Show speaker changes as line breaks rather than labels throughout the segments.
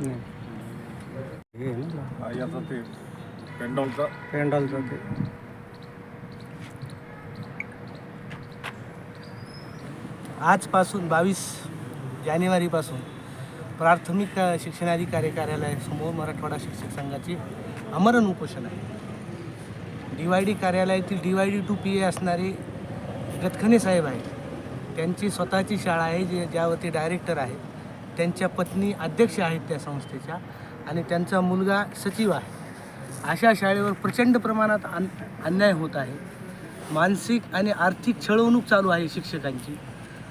हे आहे ना
हा, याचा ते पेंडॉलचा.
पेंडॉलचं ते
आजपासून बावीस जानेवारीपासून प्राथमिक अ, शिक्षणाधिकारी कार्यालयासमोर मराठवाडा शिक्षक संघाचे आमरण उपोषण आहे. डी वाय डी कार्यालयातील D Y D two P A असणारे गतखने साहेब आहेत. त्यांची स्वतःची शाळा आहे जे ज्यावरती डायरेक्टर आहेत त्यांच्या पत्नी अध्यक्ष आहेत त्या संस्थेच्या आणि त्यांचा मुलगा सचिव आहे. अशा शाळेवर प्रचंड प्रमाणात अन अन्याय होत आहे. मानसिक आणि आर्थिक छळवणूक चालू आहे शिक्षकांची.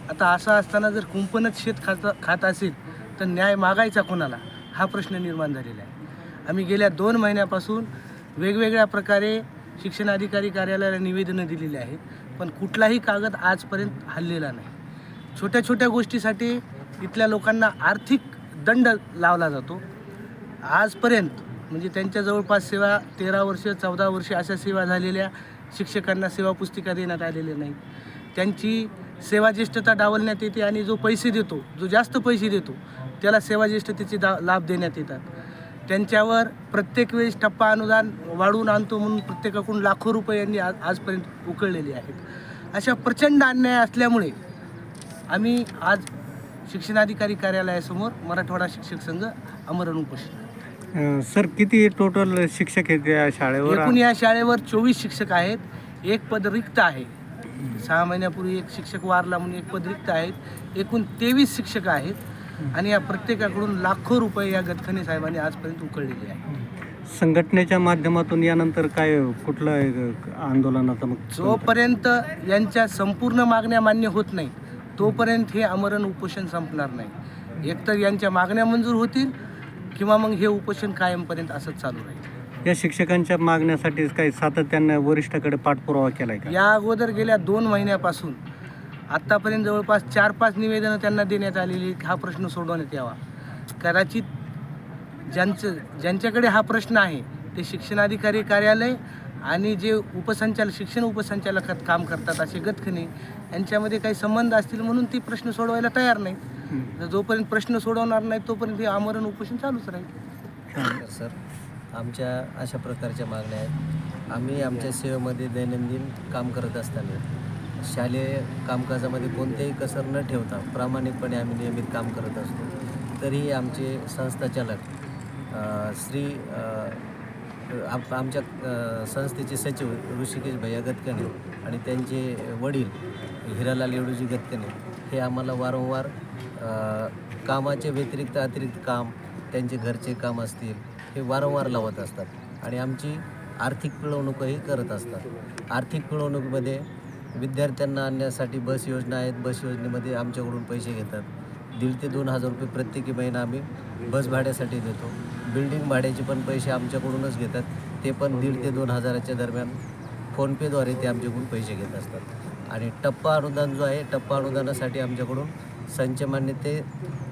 आता असं असताना जर कुंपणच शेत खात खात असेल तर न्याय मागायचा कोणाला? हा प्रश्न निर्माण झालेला आहे. आम्ही गेल्या दोन महिन्यापासून वेगवेगळ्या प्रकारे शिक्षणाधिकारी कार्यालयाला निवेदनं दिलेली आहेत पण कुठलाही कागद आजपर्यंत हललेला नाही. छोट्या छोट्या गोष्टीसाठी इथल्या लोकांना आर्थिक दंड लावला जातो. आजपर्यंत म्हणजे त्यांच्या जवळपास सेवा तेरा वर्ष चौदा वर्ष अशा सेवा झालेल्या शिक्षकांना सेवा पुस्तिका देण्यात आलेल्या नाही त्यांची सेवाज्येष्ठता डावलण्यात येते आणि जो पैसे देतो जो जास्त पैसे देतो त्याला सेवाज्येष्ठतेचे दा लाभ देण्यात येतात. त्यांच्यावर प्रत्येक वेळेस टप्पा अनुदान वाढवून आणतो म्हणून प्रत्येकाकडून लाखो रुपये यांनी आज आजपर्यंत उकळलेले आहेत. अशा प्रचंड अन्याय असल्यामुळे आम्ही आज शिक्षणाधिकारी कार्यालयासमोर मराठवाडा शिक्षक संघ आमरण उपोषण. करतो.
अं, सर किती टोटल शिक्षक आहेत या शाळेवर?
एकूण या शाळेवर चोवीस शिक्षक आहेत. एक पद रिक्त आहे. सहा महिन्यापूर्वी एक शिक्षक वारला म्हणून एक पद रिक्त आहेत. एकूण तेवीस शिक्षक आहेत. आणि या प्रत्येकाकडून लाखो रुपये या गतखने साहेबांनी आजपर्यंत उकळलेले आहेत.
संघटनेच्या माध्यमातून यानंतर काय कुठलं अं, आंदोलनाचं मग?
जोपर्यंत यांच्या संपूर्ण मागण्या मान्य होत नाही तोपर्यंत हे आमरण उपोषण संपणार नाही. एकतर यांच्या मागण्या मंजूर होतील किंवा मग हे उपोषण कायमपर्यंत असंच चालू राहील.
या शिक्षकांच्या मागण्यासाठी काही सातत्यानं वरिष्ठाकडे पाठपुरावा केलाय का?
या अगोदर गेल्या दोन महिन्यापासून आत्तापर्यंत जवळपास चार पाच निवेदनं त्यांना देण्यात आलेली. हा प्रश्न सोडवण्यात यावा. कदाचित ज्यांचं ज्यांच्याकडे हा प्रश्न आहे ते शिक्षणाधिकारी कार्यालय आणि जे उपसंचालक शिक्षण उपसंचालकात काम करतात असे गतखने यांच्यामध्ये काही संबंध असतील म्हणून ती प्रश्न सोडवायला तयार नाही. तर जोपर्यंत प्रश्न सोडवणार नाही तोपर्यंत हे आमरण उपोषण चालूच राहील.
सर आमच्या अशा प्रकारच्या मागण्या आहेत. आम्ही आमच्या सेवेमध्ये दैनंदिन काम करत असताना शालेय कामकाजामध्ये कोणतेही कसर न ठेवता प्रामाणिकपणे आम्ही नियमित काम करत असतो. तरीही आमचे संस्थाचालक श्री आमच्या संस्थेचे सचिव ऋषिकेश भैया गतकणे आणि त्यांचे वडील हिरालाल येडूजी गतकणे हे आम्हाला वारंवार कामाच्या व्यतिरिक्त अतिरिक्त काम त्यांचे घरचे काम असतील हे वारंवार लावत असतात. आणि आमची आर्थिक पिळवणूकही करत असतात. आर्थिक पिळवणुकीमध्ये विद्यार्थ्यांना आणण्यासाठी बस योजना आहेत. बस योजनेमध्ये आमच्याकडून पैसे घेतात. दीड ते दोन हजार रुपये प्रत्येकी महिना आम्ही बस भाड्यासाठी देतो. बिल्डिंग भाड्याचे पण पैसे आमच्याकडूनच घेतात. ते पण दीड ते दोन हजाराच्या दरम्यान फोनपेद्वारे ते आमच्याकडून पैसे घेत असतात. आणि टप्पा अनुदान जो आहे टप्पा अनुदानासाठी आमच्याकडून संच मान्यते ते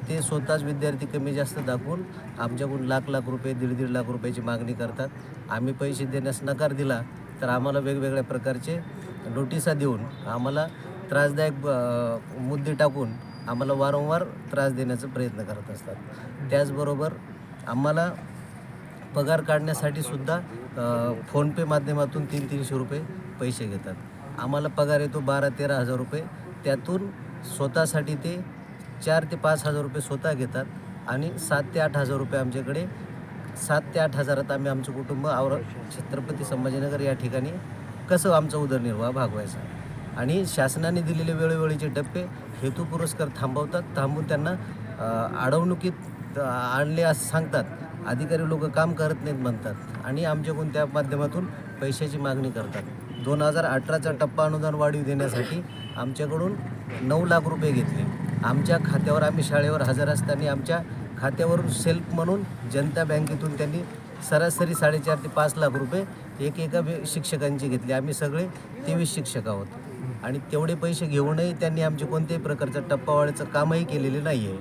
ते स्वतःच विद्यार्थी कमी जास्त दाखवून आमच्याकडून लाख लाख रुपये दीड दीड लाख रुपयाची मागणी करतात. आम्ही पैसे देण्यास नकार दिला तर आम्हाला वेगवेगळ्या प्रकारचे नोटिसा देऊन आम्हाला त्रासदायक मुद्दे टाकून आम्हाला वारंवार त्रास देण्याचा प्रयत्न करत असतात. त्याचबरोबर आम्हाला पगार काढण्यासाठी सुद्धा फोनपे माध्यमातून तीन तीनशे रुपये पैसे घेतात. आम्हाला पगार येतो बारा तेरा हजार रुपये. त्यातून स्वतःसाठी ते चार ते पाच हजार रुपये स्वतः घेतात आणि सात ते आठ हजार रुपये आमच्याकडे. सात ते आठ हजारात आम्ही आमचं कुटुंब और छत्रपती संभाजीनगर या ठिकाणी कसं आमचा उदरनिर्वाह भागवायचा. आणि शासनाने दिलेले वेळोवेळीचे टप्पे हेतू पुरस्कार थांबवतात थांबून त्यांना अडवणुकीत आणले असं सांगतात. अधिकारी लोक काम करत नाहीत म्हणतात आणि आमच्याकडून त्या माध्यमातून पैशाची मागणी करतात. दोन हजार अठराचा टप्पा अनुदान वाढीव देण्यासाठी आमच्याकडून नऊ लाख रुपये घेतले. आमच्या खात्यावर आम्ही शाळेवर हजर असताना आमच्या खात्यावरून सेल्फ म्हणून जनता बँकेतून त्यांनी सरासरी साडेचार ते पाच लाख रुपये एक एका वे- शिक्षकांचे घेतले. आम्ही सगळे तेवीस शिक्षक आहोत. आणि तेवढे पैसे घेऊनही त्यांनी आमचे कोणत्याही प्रकारचं टप्पावाढीचं कामही केलेले नाही आहे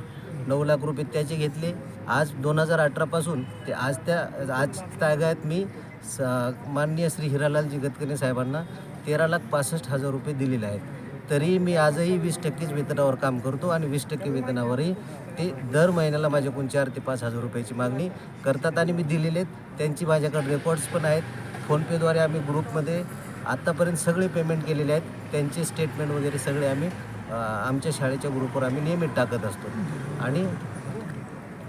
नऊ लाख रुपये त्याचे घेतले. आज दोन हजार अठरापासून ते आज त्या आज तागायत मी स माननीय श्री हिरालालजी गतकरी साहेबांना तेरा लाख पासष्ट हजार रुपये दिलेले आहेत. तरी मी आजही वीस टक्केच वेतनावर काम करतो आणि वीस टक्के वेतनावरही ते दर महिन्याला माझ्याकडून चार ते पाच हजार रुपयाची मागणी करतात आणि मी दिलेले आहेत. त्यांची माझ्याकडे रेकॉर्ड्स पण आहेत. फोनपेद्वारे आम्ही ग्रुपमध्ये आत्तापर्यंत सगळे पेमेंट केलेले आहेत. त्यांचे स्टेटमेंट वगैरे सगळे आम्ही आमच्या शाळेच्या ग्रुपवर आम्ही नियमित टाकत असतो. आणि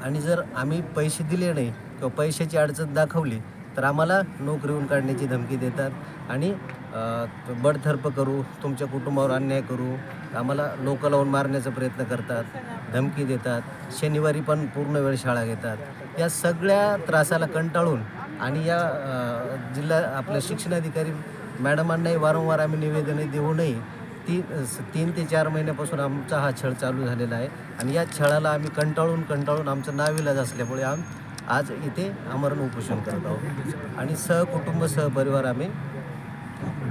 आणि जर आम्ही पैसे दिले नाही किंवा पैशाची अडचण दाखवली तर आम्हाला नोकरीहून काढण्याची धमकी देतात आणि बडथर्प करू तुमच्या कुटुंबावर अन्याय करू आम्हाला लोकं लावून मारण्याचा प्रयत्न करतात धमकी देतात शनिवारी पण पूर्ण वेळ शाळा घेतात. या सगळ्या त्रासाला कंटाळून आणि या जिल्हा आपल्या शिक्षणाधिकारी मॅडमांनाही वारंवार आम्ही निवेदने देऊनही ती तीन ते चार महिन्यापासून आमचा हा छळ चालू झालेला आहे. आणि या छळाला आम्ही कंटाळून कंटाळून आमचं नाविलाज असल्यामुळे आम आज इथे आमरण उपोषण करत आहोत. आणि सहकुटुंब सहपरिवार आम्ही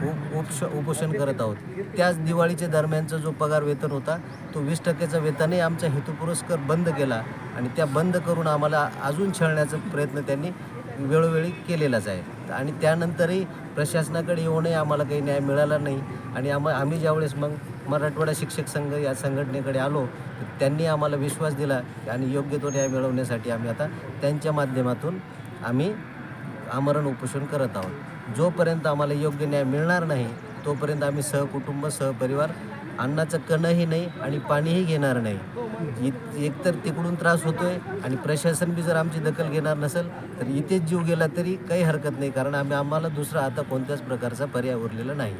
उप उपश उपोषण करत आहोत. त्याच दिवाळीच्या दरम्यानचा जो पगार वेतन होता तो वीस टक्क्याचा वेतनही आमचा हेतू पुरस्कार बंद केला आणि त्या बंद करून आम्हाला अजून छळण्याचा प्रयत्न त्यांनी वेळोवेळी केलेलाच आहे. आणि त्यानंतरही प्रशासनाकडे येऊनही आम्हाला काही न्याय मिळाला नाही आणि आम आम्ही ज्यावेळेस मग मराठवाडा शिक्षक संघ या संघटनेकडे आलो त्यांनी आम्हाला विश्वास दिला आणि योग्य तो न्याय मिळवण्यासाठी आम्ही आता त्यांच्या माध्यमातून आम्ही आमरण उपोषण करत आहोत. जोपर्यंत आम्हाला योग्य न्याय मिळणार नाही तोपर्यंत आम्ही सहकुटुंब सहपरिवार अन्नाचं कणही नाही आणि पाणीही घेणार नाही. एकतर तिकडून त्रास होतोय आणि प्रशासन बी जर आमची दखल घेणार नसेल तर इथेच जीव गेला तरी काही हरकत नाही कारण आम्ही आम्हाला दुसरा आता कोणत्याच प्रकारचा पर्याय उरलेला नाही.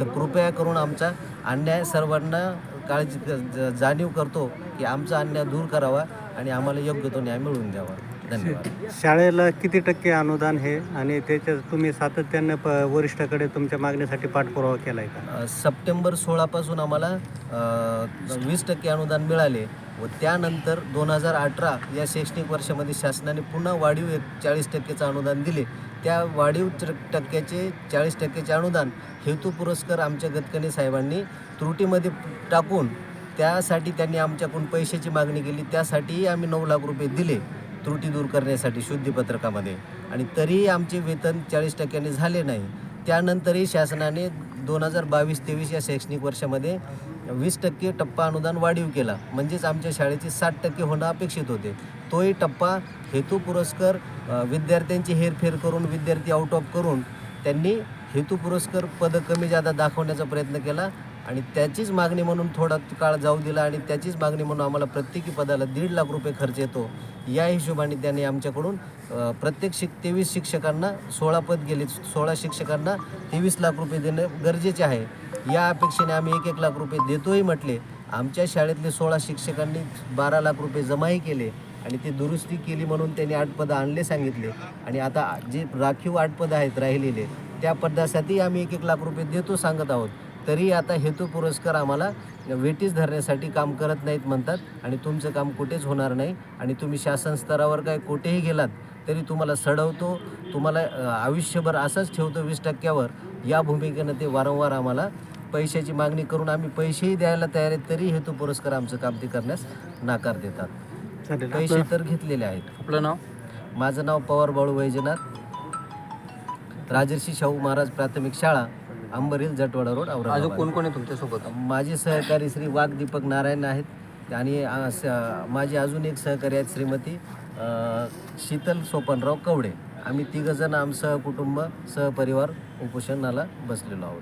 तर कृपया करून आमचा अन्याय सर्वांना काळजी जाणीव करतो की आमचा अन्याय दूर करावा आणि आम्हाला योग्य तो न्याय मिळवून द्यावा. धन्यवाद.
शाळेला किती टक्के अनुदान हे आणि त्याच्यात तुम्ही सातत्याने प वरिष्ठाकडे तुमच्या मागणीसाठी पाठपुरावा केला आहे का?
अ, सप्टेंबर सोळापासून आम्हाला वीस टक्के अनुदान मिळाले व त्यानंतर दोन हजार अठरा या शैक्षणिक वर्षामध्ये शासनाने पुन्हा वाढीव एक चाळीस टक्केचं अनुदान दिले. त्या वाढीव टक्क्याचे चाळीस टक्क्याचे अनुदान हेतू पुरस्कार आमच्या गतकणे साहेबांनी त्रुटीमध्ये टाकून त्यासाठी त्यांनी आमच्याकडून पैशाची मागणी केली. त्यासाठीही आम्ही नऊ लाख रुपये दिले. त्रुटी दूर करण्यासाठी शुद्धीपत्रकामध्ये. आणि तरीही आमचे वेतन चाळीस टक्क्यांनी झाले नाही. त्यानंतरही शासनाने दोन हजार बावीस तेवीस या शैक्षणिक वर्षामध्ये वीस टक्के टप्पा अनुदान वाढीव केला. म्हणजेच आमच्या शाळेचे साठ टक्के होणं अपेक्षित होते. तोही टप्पा हेतू पुरस्कार विद्यार्थ्यांची हेरफेर करून विद्यार्थी आउट ऑफ करून त्यांनी हेतू पुरस्कार पद कमी जादा दाखवण्याचा प्रयत्न केला. आणि त्याचीच मागणी म्हणून थोडा काळ जाऊ दिला आणि त्याचीच मागणी म्हणून आम्हाला प्रत्येकी पदाला दीड लाख रुपये खर्च येतो. या हिशोबाने त्यांनी आमच्याकडून प्रत्येक शिक तेवीस शिक्षकांना सोळा पद गेले. सोळा शिक्षकांना तेवीस लाख रुपये देणं गरजेचे आहे. या अपेक्षेने आम्ही एक एक लाख रुपये देतोही म्हटले. आमच्या शाळेतले सोळा शिक्षकांनी बारा लाख रुपये जमाही केले आणि ते दुरुस्ती केली म्हणून त्यांनी आठ पदं आणले सांगितले. आणि आता जे राखीव आठ पदं आहेत राहिलेले त्या पदासाठी आम्ही एक एक लाख रुपये देतो सांगत आहोत. तरी आता हेतू पुरस्कार आम्हाला वेटीस धरण्यासाठी काम करत नाहीत म्हणतात आणि तुमचं काम कुठेच होणार नाही. आणि तुम्ही शासन स्तरावर काय कुठेही गेलात तरी तुम्हाला सडवतो तुम्हाला आयुष्यभर असंच ठेवतो वीस टक्क्यावर. या भूमिकेनं ते वारंवार आम्हाला पैशाची मागणी करून आम्ही पैसेही द्यायला तयार आहेत तरी हेतू पुरस्कार आमचं काम ते करण्यास नाकार देतात. पैसे तर घेतलेले आहेत.
आपलं नाव?
माझं नाव पवार बाळू वैजनाथ. राजर्षी शाहू महाराज प्राथमिक शाळा. अंबरील जटवाडा रोड
अजून
औरंगाबाद.
कोण कोण आहे तुमच्यासोबत?
माझे सहकारी श्री वाघ दीपक नारायण आहेत. आणि अ, स- माझे अजून एक सहकारी आहेत श्रीमती अ, शीतल सोपनराव कवडे. आम्ही तिघंजण आम सहकुटुंब सहपरिवार उपोषणाला बसलेलो आहोत.